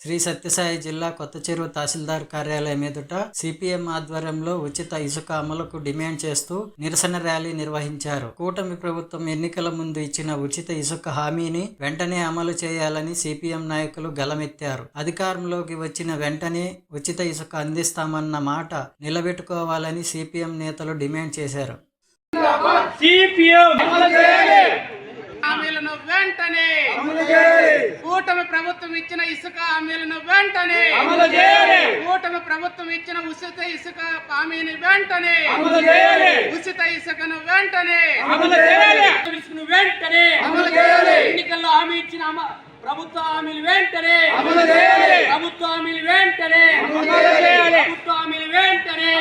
శ్రీ సత్యసాయి జిల్లా కొత్త చెరువు తహసీల్దార్ కార్యాలయం ఎదుట సిపిఎం ఆధ్వర్యంలో ఉచిత ఇసుక అమలుకు డిమాండ్ చేస్తూ నిరసన ర్యాలీ నిర్వహించారు. కూటమి ప్రభుత్వం ఎన్నికల ముందు ఇచ్చిన ఉచిత ఇసుక హామీని వెంటనే అమలు చేయాలని సిపిఎం నాయకులు గలమెత్తారు. అధికారంలోకి వచ్చిన వెంటనే ఉచిత ఇసుక అందిస్తామన్న మాట నిలబెట్టుకోవాలని సిపిఎం నేతలు డిమాండ్ చేశారు. సిపిఎం! హామీలను వెంటనే కూటమి ప్రభుత్వం ఇచ్చిన ఇసుక హామీలను వెంటనే కూటమి ప్రభుత్వం ఇచ్చిన ఉచిత ఇసుక హామీని వెంటనే ఉచిత ఇసుకను వెంటనే వెంటనే ఎన్నికల్లో హామీ ఇచ్చిన ప్రభుత్వ హామీలు వెంటనే ప్రభుత్వ హామీలు వెంటనే ప్రభుత్వ హామీలు వెంటనే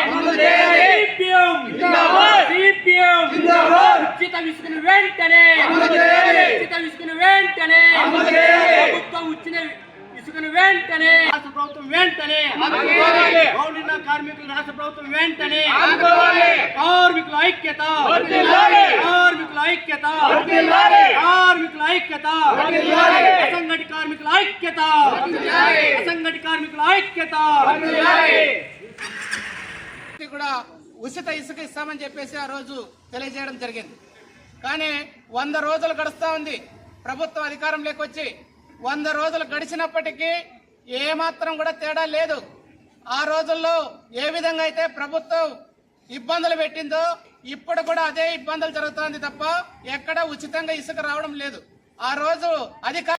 ఉచిత ఇసుకను వెంటనే వెంటనే రాష్ట్ర ప్రభుత్వం వెంటనే పౌరుల కార్మికులు రాష్ట్ర ప్రభుత్వం వెంటనే కార్మికుల ఐక్యత. కార్మికుల ఐక్యత. కార్మికుల ఐక్యత. అసంఘటి కార్మికుల ఐక్యత. అసంఘటి కార్మికుల ఐక్యత. కూడా ఉచిత ఇసుక ఇస్తామని చెప్పేసి ఆ రోజు తెలియజేయడం జరిగింది. కానీ వంద రోజులు గడుస్తా ఉంది. ప్రభుత్వం అధికారంలోకి వచ్చి వంద రోజులు గడిచినప్పటికీ ఏమాత్రం కూడా తేడా లేదు. ఆ రోజుల్లో ఏ విధంగా అయితే ప్రభుత్వం ఇబ్బందులు పెట్టిందో ఇప్పుడు కూడా అదే ఇబ్బందులు జరుగుతోంది తప్ప ఎక్కడ ఉచితంగా ఇసుక రావడం లేదు. ఆ రోజు అధికార